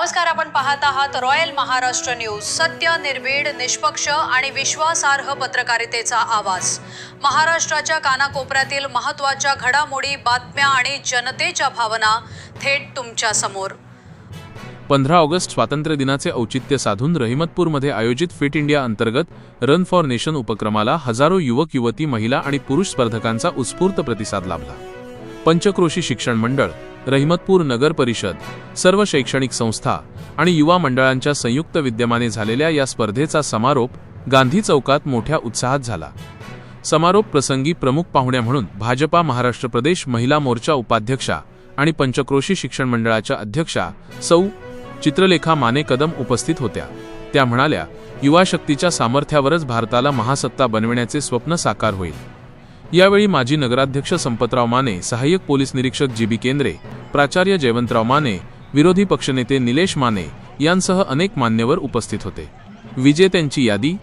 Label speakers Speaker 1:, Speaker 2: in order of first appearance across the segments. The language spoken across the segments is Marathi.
Speaker 1: नमस्कार आपण पाहत आहात रॉयल महाराष्ट्र न्यूज. सत्य निर्भीड निष्पक्ष आणि विश्वासार्ह पत्रकारितेचा आवाज. महाराष्ट्राच्या कानाकोपऱ्यातील महत्त्वाच्या घडामोडी बातम्या आणि जनतेच्या भावना थेट तुमच्यासमोर.
Speaker 2: पंधरा ऑगस्ट स्वातंत्र्य दिनाचे औचित्य साधून रहिमतपूरमध्ये आयोजित फिट इंडिया अंतर्गत रन फॉर नेशन उपक्रमाला हजारो युवक युवती महिला आणि पुरुष स्पर्धकांचा उत्स्फूर्त प्रतिसाद लाभला. पंचक्रोशी शिक्षण मंडळ रहिमतपूर नगर परिषद सर्व शैक्षणिक संस्था आणि युवा मंडळांच्या संयुक्त विद्यमाने झालेल्या या स्पर्धेचा समारोप गांधी चौकात मोठ्या उत्साहात झाला. समारोप प्रसंगी प्रमुख पाहुण्या म्हणून भाजपा महाराष्ट्र प्रदेश महिला मोर्चा उपाध्यक्षा आणि पंचक्रोशी शिक्षण मंडळाच्या अध्यक्षा सौ. चित्रलेखा माने कदम उपस्थित होत्या. त्या म्हणाल्या युवा शक्तीच्या सामर्थ्यावरच भारताला महासत्ता बनविण्याचे स्वप्न साकार होईल. यावेळी माजी नगराध्यक्ष संपतराव माने सहाय्यक पोलीस निरीक्षक जी बी केंद्रे प्राचार्य जयवंतराव माने विरोधी पक्षनेते निलेश माने यांसह अनेक मान्यवर उपस्थित होते. विजेत्यांची यादी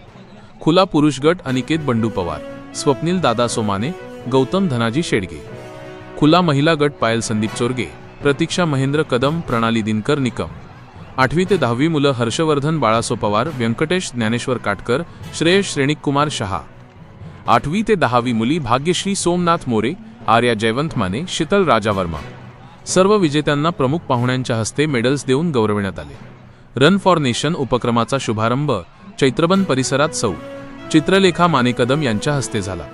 Speaker 2: खुला पुरुष गट अनिकेत बंडू पवार स्वप्नील दादा सोमाने गौतम धनाजी शेडगे. खुला महिला गट पायल संदीप चोरगे प्रतीक्षा महेंद्र कदम प्रणाली दिनकर निकम. आठवी ते दहावी मुलं हर्षवर्धन बाळासो पवार व्यंकटेश ज्ञानेश्वर काटकर श्रेयश श्रेणिक कुमार शहा. आठवी ते दहावी मुली भाग्यश्री सोमनाथ मोरे आर्या जयवंत माने शीतल राजा वर्मा सर्व विजेत्यांना प्रमुख पाहुण्यांच्या हस्ते मेडल्स देऊन गौरविण्यात आले. रन फॉर नेशन उपक्रमाचा शुभारंभ चैत्रबन परिसरात सौ चित्रलेखा माने कदम यांच्या हस्ते झाला.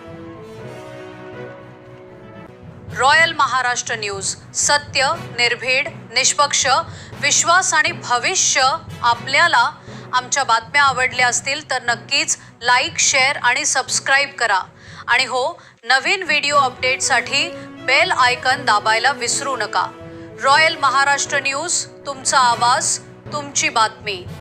Speaker 1: रॉयल महाराष्ट्र न्यूज सत्य निर्भीड निष्पक्ष विश्वास आणि भविष्य आपल्याला आमच्या बातम्या आवडल्या असतील तर नक्कीच लाईक शेअर आणि सबस्क्राईब करा. आणि हो नवीन व्हिडिओ अपडेटसाठी बेल आयकन दाबायला विसरू नका. रॉयल महाराष्ट्र न्यूज तुमचा आवाज तुमची बातमी.